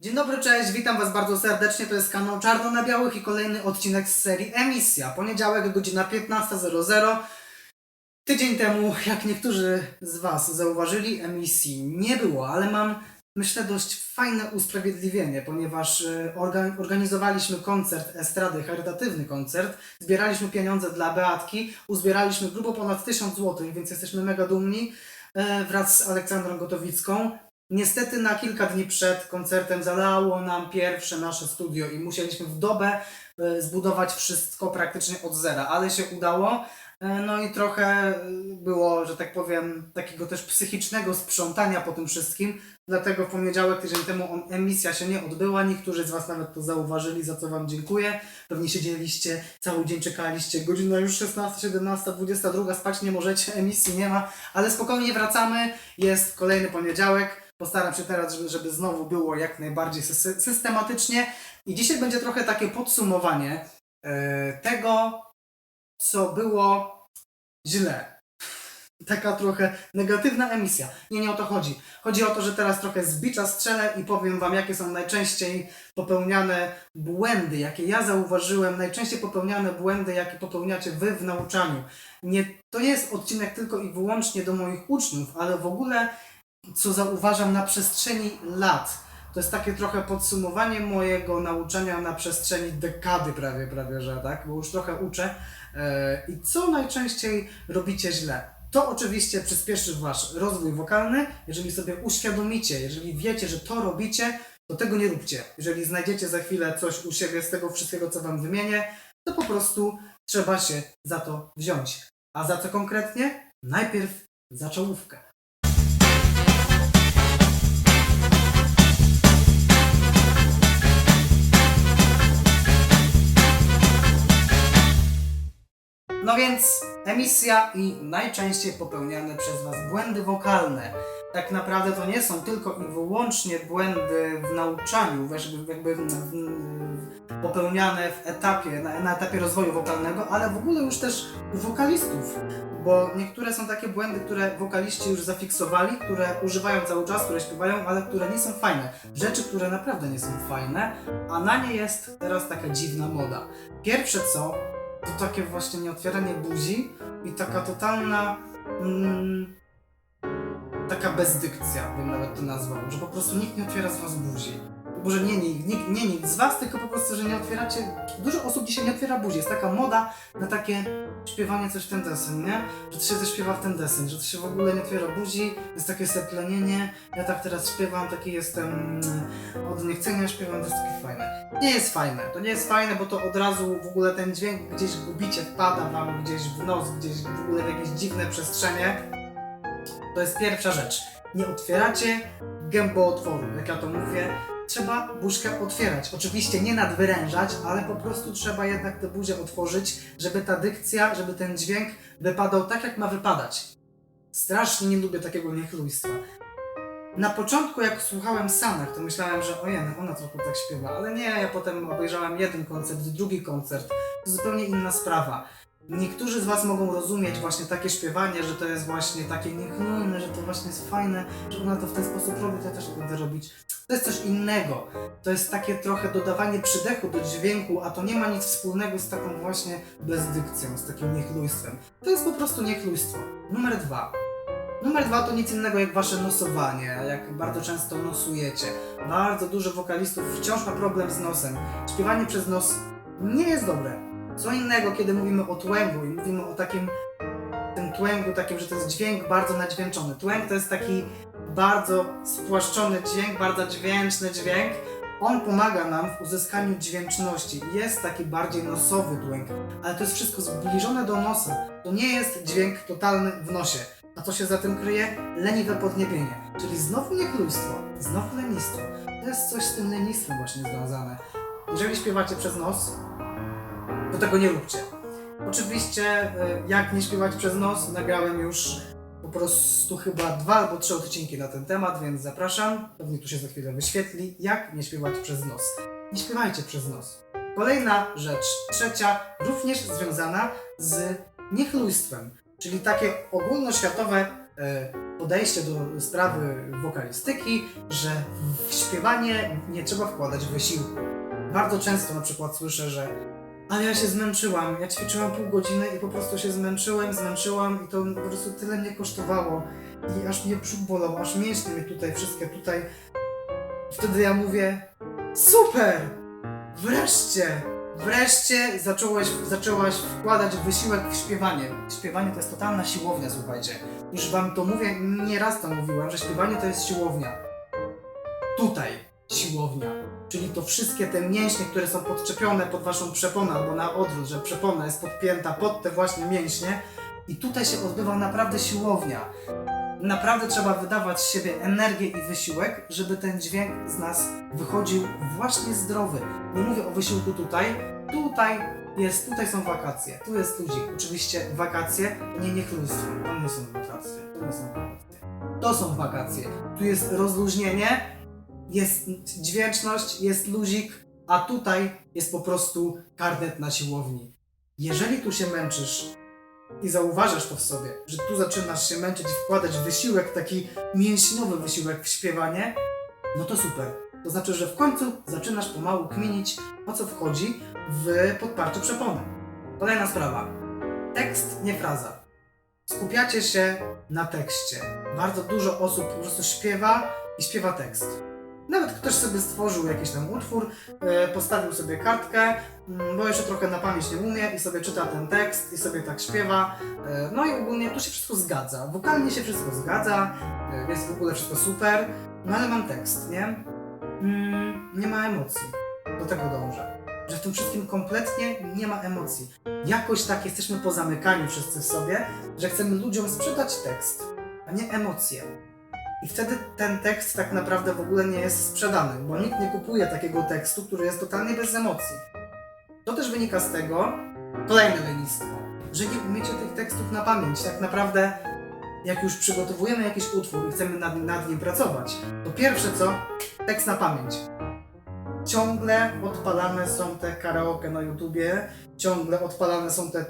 Dzień dobry, cześć, witam Was bardzo serdecznie. To jest kanał Czarno na Białych i kolejny odcinek z serii Emisja. Poniedziałek, godzina 15.00. Tydzień temu, jak niektórzy z Was zauważyli, emisji nie było, ale mam, myślę, dość fajne usprawiedliwienie, ponieważ e, orga- organizowaliśmy koncert estrady, charytatywny koncert, zbieraliśmy pieniądze dla Beatki, uzbieraliśmy grubo ponad 1000 zł, więc jesteśmy mega dumni e, wraz z Aleksandrą Gotowicką. Niestety na kilka dni przed koncertem zalało nam pierwsze nasze studio i musieliśmy w dobę e, zbudować wszystko praktycznie od zera, ale się udało. E, No i trochę e, było, że tak powiem, takiego też psychicznego sprzątania po tym wszystkim. Dlatego w poniedziałek, tydzień temu emisja się nie odbyła. Niektórzy z Was nawet to zauważyli, za co Wam dziękuję. Pewnie siedzieliście, cały dzień czekaliście. Godzina już 16, 17, 22, spać nie możecie, emisji nie ma. Ale spokojnie wracamy. Jest kolejny poniedziałek. Postaram się teraz, żeby, żeby znowu było jak najbardziej sy- systematycznie. I dzisiaj będzie trochę takie podsumowanie e, tego, co było źle. Taka trochę negatywna emisja. Nie, nie o to chodzi. Chodzi o to, że teraz trochę z strzelę i powiem Wam, jakie są najczęściej popełniane błędy, jakie ja zauważyłem, najczęściej popełniane błędy, jakie popełniacie Wy w nauczaniu. Nie, to nie jest odcinek tylko i wyłącznie do moich uczniów, ale w ogóle co zauważam na przestrzeni lat. To jest takie trochę podsumowanie mojego nauczania na przestrzeni dekady prawie, prawie, że tak, bo już trochę uczę. E, I co najczęściej robicie źle? To oczywiście przyspieszy Wasz rozwój wokalny, jeżeli sobie uświadomicie, jeżeli wiecie, że to robicie, to tego nie róbcie. Jeżeli znajdziecie za chwilę coś u siebie z tego wszystkiego, co Wam wymienię, to po prostu trzeba się za to wziąć. A za co konkretnie? Najpierw za czołówkę. No więc emisja i najczęściej popełniane przez Was błędy wokalne. Tak naprawdę to nie są tylko i wyłącznie błędy w nauczaniu, jakby popełniane w etapie, na, na etapie rozwoju wokalnego, ale w ogóle już też u wokalistów. Bo niektóre są takie błędy, które wokaliści już zafiksowali, które używają cały czas, które śpiewają, ale które nie są fajne. Rzeczy, które naprawdę nie są fajne, a na nie jest teraz taka dziwna moda. Pierwsze co, to takie właśnie nieotwieranie buzi i taka totalna mm, taka bezdykcja, bym nawet to nazwał, że po prostu nikt nie otwiera z was buzi. Może nie nikt, nikt, nie nikt z was, tylko po prostu, że nie otwieracie. Dużo osób dzisiaj nie otwiera buzi. Jest taka moda na takie śpiewanie coś w ten deseń, nie? Że to się też śpiewa w ten deseń, że to się w ogóle nie otwiera buzi, jest takie seplenienie. Ja tak teraz śpiewam, taki jestem mm, od niechcenia śpiewam, to jest takie fajne. Nie jest fajne, to nie jest fajne, bo to od razu w ogóle ten dźwięk gdzieś gubicie, wpada wam gdzieś w nos, gdzieś w ogóle w jakieś dziwne przestrzenie. To jest pierwsza rzecz. Nie otwieracie gębootworu, jak ja to mówię. Trzeba buźkę otwierać. Oczywiście nie nadwyrężać, ale po prostu trzeba jednak tę buzię otworzyć, żeby ta dykcja, żeby ten dźwięk wypadał tak, jak ma wypadać. Strasznie nie lubię takiego niechlujstwa. Na początku, jak słuchałem Sanach, to myślałem, że ojej, ona trochę tak śpiewa, ale nie, ja potem obejrzałem jeden koncert, drugi koncert. To zupełnie inna sprawa. Niektórzy z Was mogą rozumieć właśnie takie śpiewanie, że to jest właśnie takie niechlujne, że to właśnie jest fajne, że ona to w ten sposób robi, to ja też będę robić. To jest coś innego. To jest takie trochę dodawanie przydechu do dźwięku, a to nie ma nic wspólnego z taką właśnie bezdykcją, z takim niechlujstwem. To jest po prostu niechlujstwo. Numer dwa. Numer dwa to nic innego jak wasze nosowanie, jak bardzo często nosujecie. Bardzo dużo wokalistów wciąż ma problem z nosem. Śpiewanie przez nos nie jest dobre. Co innego, kiedy mówimy o tłęgu i mówimy o takim tym tłęgu, takim, że to jest dźwięk bardzo nadźwięczony. Tłęg to jest taki bardzo spłaszczony dźwięk, bardzo dźwięczny dźwięk. On pomaga nam w uzyskaniu dźwięczności. Jest taki bardziej nosowy tłęg, ale to jest wszystko zbliżone do nosa. To nie jest dźwięk totalny w nosie. A co się za tym kryje? Leniwe podniebienie. Czyli znowu niechlujstwo, znowu lenistwo. To jest coś z tym lenistwem właśnie związane. Jeżeli śpiewacie przez nos, to tego nie róbcie. Oczywiście, y, jak nie śpiewać przez nos, nagrałem już po prostu chyba dwa albo trzy odcinki na ten temat, więc zapraszam. Pewnie tu się za chwilę wyświetli, jak nie śpiewać przez nos. Nie śpiewajcie przez nos. Kolejna rzecz, trzecia, również związana z niechlujstwem, czyli takie ogólnoświatowe e, podejście do sprawy wokalistyki, że w śpiewanie nie trzeba wkładać wysiłku. Bardzo często na przykład słyszę, że ale ja się zmęczyłam, ja ćwiczyłam pół godziny i po prostu się zmęczyłem, zmęczyłam i to po prostu tyle mnie kosztowało i aż mnie brzuch bolał, aż mięśnie mnie tutaj, wszystkie tutaj. Wtedy ja mówię, super! Wreszcie! Wreszcie zacząłeś, zaczęłaś wkładać wysiłek w śpiewanie. Śpiewanie to jest totalna siłownia, słuchajcie. Już wam to mówię, nie raz to mówiłem, że śpiewanie to jest siłownia. Tutaj siłownia. Czyli to wszystkie te mięśnie, które są podczepione pod waszą przeponę albo na odwrót, że przepona jest podpięta pod te właśnie mięśnie i tutaj się odbywa naprawdę siłownia. Naprawdę trzeba wydawać z siebie energię i wysiłek, żeby ten dźwięk z nas wychodził właśnie zdrowy. Nie mówię o wysiłku tutaj. Tutaj jest, tutaj są wakacje. Tu jest ludzik. Oczywiście wakacje, nie niechlujstwo. To nie są wakacje. To nie są wakacje. To są wakacje. Tu jest rozluźnienie, jest dźwięczność, jest luzik, a tutaj jest po prostu karnet na siłowni. Jeżeli tu się męczysz i zauważasz to w sobie, że tu zaczynasz się męczyć i wkładać wysiłek, taki mięśniowy wysiłek w śpiewanie, no to super. To znaczy, że w końcu zaczynasz pomału kminić, o co wchodzi w podparcie przepony. Kolejna sprawa. Tekst, nie fraza. Skupiacie się na tekście. Bardzo dużo osób po prostu śpiewa i śpiewa tekst. Nawet ktoś sobie stworzył jakiś tam utwór, e, postawił sobie kartkę, mm, bo jeszcze trochę na pamięć nie umie i sobie czyta ten tekst i sobie tak śpiewa. E, No i ogólnie tu się wszystko zgadza. Wokalnie się wszystko zgadza, e, jest w ogóle wszystko super, no ale mam tekst, nie? Mm, Nie ma emocji. Do tego dążę. Że w tym wszystkim kompletnie nie ma emocji. Jakoś tak jesteśmy pozamykani wszyscy w sobie, że chcemy ludziom sprzedać tekst, a nie emocje. I wtedy ten tekst tak naprawdę w ogóle nie jest sprzedany, bo nikt nie kupuje takiego tekstu, który jest totalnie bez emocji. To też wynika z tego, kolejne lenistwo, że nie umiecie tych tekstów na pamięć. Tak naprawdę, jak już przygotowujemy jakiś utwór i chcemy nad, nad nim pracować, to pierwsze co, tekst na pamięć. Ciągle odpalane są te karaoke na YouTubie, ciągle odpalane są te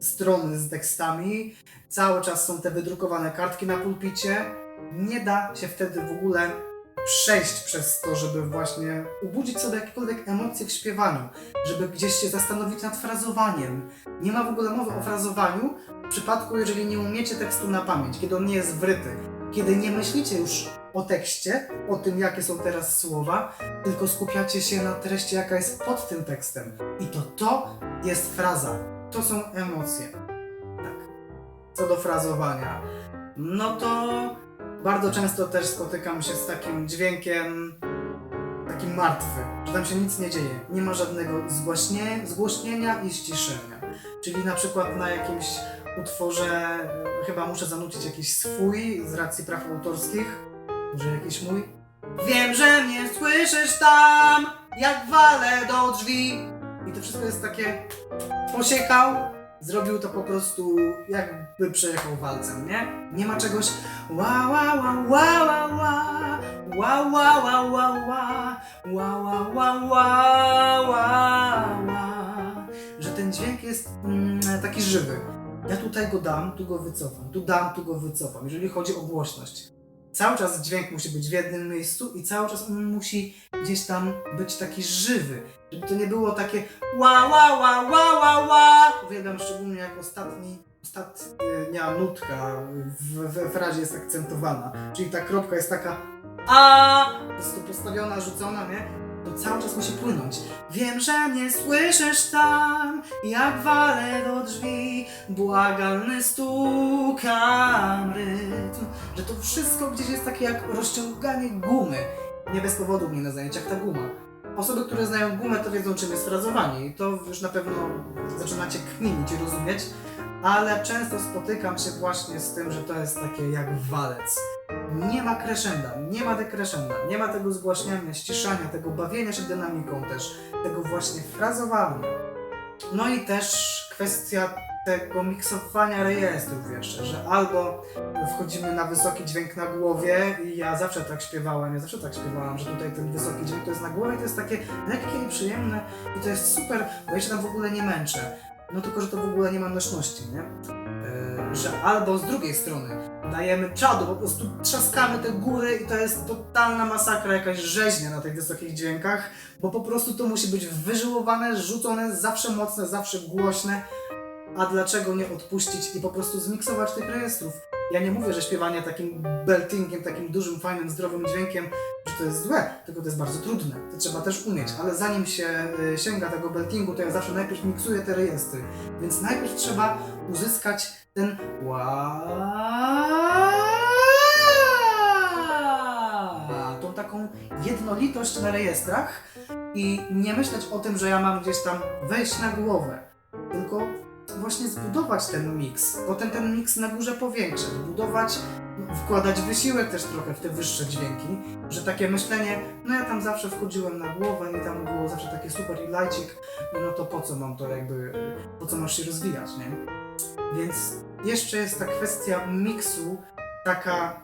strony z tekstami, cały czas są te wydrukowane kartki na pulpicie. Nie da się wtedy w ogóle przejść przez to, żeby właśnie ubudzić sobie jakiekolwiek emocje w śpiewaniu, żeby gdzieś się zastanowić nad frazowaniem. Nie ma w ogóle mowy o frazowaniu w przypadku, jeżeli nie umiecie tekstu na pamięć, kiedy on nie jest wryty, kiedy nie myślicie już o tekście, o tym, jakie są teraz słowa, tylko skupiacie się na treści, jaka jest pod tym tekstem. I to to jest fraza. To są emocje. Tak. Co do frazowania, no to bardzo często też spotykam się z takim dźwiękiem takim martwy, że tam się nic nie dzieje. Nie ma żadnego zgłaśnie, zgłośnienia i ściszenia. Czyli na przykład na jakimś utworze e, chyba muszę zanucić jakiś swój z racji praw autorskich. Może jakiś mój? Wiem, że mnie słyszysz tam, jak walę do drzwi. I to wszystko jest takie posiekał, zrobił to po prostu jakby przejechał walcem, nie? Nie ma czegoś ła ła ła ła ła ła ła ła ła ła ła ła ła ła ła ła ła że ten dźwięk jest mm, taki żywy. Ja tutaj go dam, tu go wycofam, tu dam, tu go wycofam, jeżeli chodzi o głośność. Cały czas dźwięk musi być w jednym miejscu i cały czas on musi gdzieś tam być taki żywy. Żeby to nie było takie ła ła ła ła ła ła. Uwielbiam szczególnie jak ostatni, ostatnia nutka w, we frazie jest akcentowana. Czyli ta kropka jest taka a po prostu postawiona, rzucona, nie? To cały czas musi płynąć. Wiem, że mnie słyszysz tam, jak walę do drzwi, błagalny stukam rytm. Że to wszystko gdzieś jest takie jak rozciąganie gumy. Nie bez powodu mnie na zajęciach ta guma. Osoby, które znają gumę, to wiedzą, czym jest frazowanie i to już na pewno zaczynacie kminić i rozumieć, ale często spotykam się właśnie z tym, że to jest takie jak walec. Nie ma crescenda, nie ma dekrescenda, nie ma tego zgłaśniania, ściszania, tego bawienia się dynamiką też, tego właśnie frazowania. No i też kwestia tego miksowania rejestrów jeszcze, że albo wchodzimy na wysoki dźwięk na głowie i ja zawsze tak śpiewałem, ja zawsze tak śpiewałam, że tutaj ten wysoki dźwięk to jest na głowie, to jest takie lekkie i przyjemne i to jest super, bo ja się tam w ogóle nie męczę. No tylko, że to w ogóle nie ma nośności, nie? Że albo z drugiej strony dajemy czadu, po prostu trzaskamy te góry i to jest totalna masakra, jakaś rzeźnia na tych wysokich dźwiękach, bo po prostu to musi być wyżyłowane, rzucone, zawsze mocne, zawsze głośne. A dlaczego nie odpuścić i po prostu zmiksować tych rejestrów? Ja nie mówię, że śpiewanie takim beltingiem, takim dużym, fajnym, zdrowym dźwiękiem, że to jest złe, tylko to jest bardzo trudne. To trzeba też umieć, ale zanim się y, sięga tego beltingu, to ja zawsze najpierw miksuję te rejestry. Więc najpierw trzeba uzyskać ten tą taką jednolitość na rejestrach i nie myśleć o tym, że ja mam gdzieś tam wejść na głowę, tylko właśnie zbudować ten miks, potem ten miks na górze powiększać, budować, no, wkładać wysiłek też trochę w te wyższe dźwięki, że takie myślenie, no ja tam zawsze wchodziłem na głowę i tam było zawsze takie super i lajcik, no to po co mam to jakby, po co masz się rozwijać, nie? Więc jeszcze jest ta kwestia miksu taka,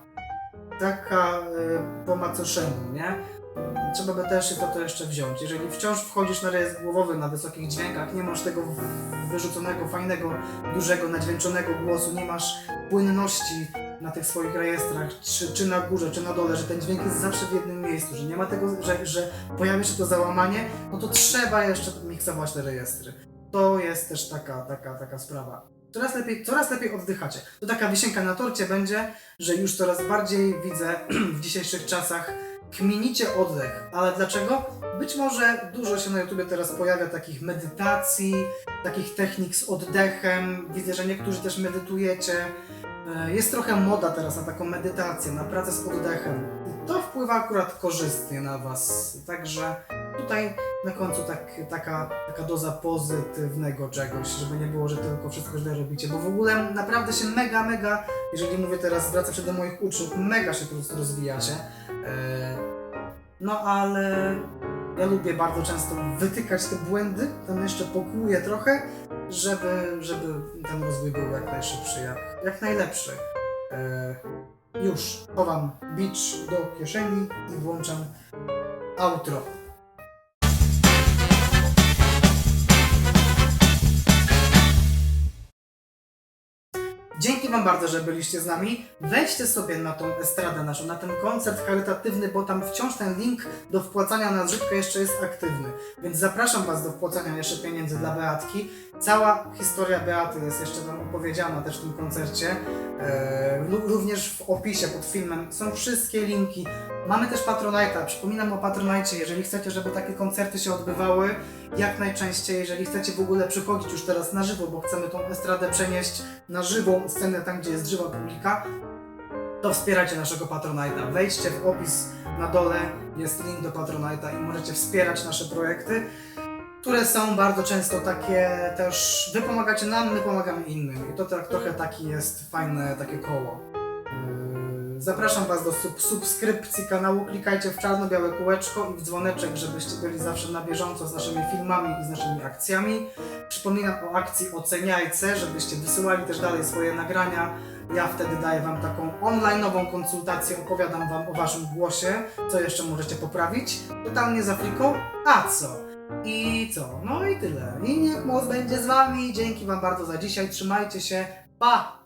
taka y, po macoszemu, nie? Trzeba się za to jeszcze wziąć. Jeżeli wciąż wchodzisz na rejestr głowowy na wysokich dźwiękach, nie masz tego wyrzuconego, fajnego, dużego, nadźwięczonego głosu, nie masz płynności na tych swoich rejestrach, czy, czy na górze, czy na dole, że ten dźwięk jest zawsze w jednym miejscu, że nie ma tego, że, że pojawia się to załamanie, no to trzeba jeszcze miksować te rejestry. To jest też taka, taka, taka sprawa. Coraz lepiej, coraz lepiej oddychacie. To taka wisienka na torcie będzie, że już coraz bardziej widzę w dzisiejszych czasach kminicie oddech. Ale dlaczego? Być może dużo się na YouTubie teraz pojawia takich medytacji, takich technik z oddechem. Widzę, że niektórzy też medytujecie. E, Jest trochę moda teraz na taką medytację, na pracę z oddechem. I to wpływa akurat korzystnie na Was. Także tutaj na końcu tak, taka, taka doza pozytywnego czegoś, żeby nie było, że tylko wszystko źle robicie, bo w ogóle naprawdę się mega, mega, jeżeli mówię teraz, zwracam się do moich uczniów, mega się po prostu rozwijacie. E, No ale ja lubię bardzo często wytykać te błędy, tam jeszcze pokłuję trochę, żeby, żeby ten rozwój był jak najszybszy, jak, jak najlepszy. E, Już chowam beach do kieszeni i włączam outro. Dzięki Wam bardzo, że byliście z nami. Wejdźcie sobie na tą estradę naszą, na ten koncert charytatywny, bo tam wciąż ten link do wpłacania na zrzutkę jeszcze jest aktywny. Więc zapraszam Was do wpłacania jeszcze pieniędzy dla Beatki. Cała historia Beaty jest jeszcze tam opowiedziana też w tym koncercie. Lu- również w opisie pod filmem są wszystkie linki. Mamy też Patronite'a. Przypominam o Patronite, jeżeli chcecie, żeby takie koncerty się odbywały jak najczęściej, jeżeli chcecie w ogóle przychodzić już teraz na żywo, bo chcemy tą estradę przenieść na żywą scenę, tam gdzie jest żywa publika, to wspierajcie naszego Patronite'a. Wejdźcie w opis na dole, jest link do Patronite'a i możecie wspierać nasze projekty, które są bardzo często takie też, wy pomagacie nam, my pomagamy innym i to tak trochę taki jest fajne takie koło. Yy, Zapraszam Was do sub subskrypcji kanału. Klikajcie w czarno-białe kółeczko i w dzwoneczek, żebyście byli zawsze na bieżąco z naszymi filmami i z naszymi akcjami. Przypominam o akcji Oceniajce, żebyście wysyłali też dalej swoje nagrania. Ja wtedy daję Wam taką online'ową konsultację, opowiadam Wam o Waszym głosie, co jeszcze możecie poprawić. Totalnie za friką. A co? I co? No i tyle. I niech moc będzie z Wami. Dzięki Wam bardzo za dzisiaj. Trzymajcie się. Pa!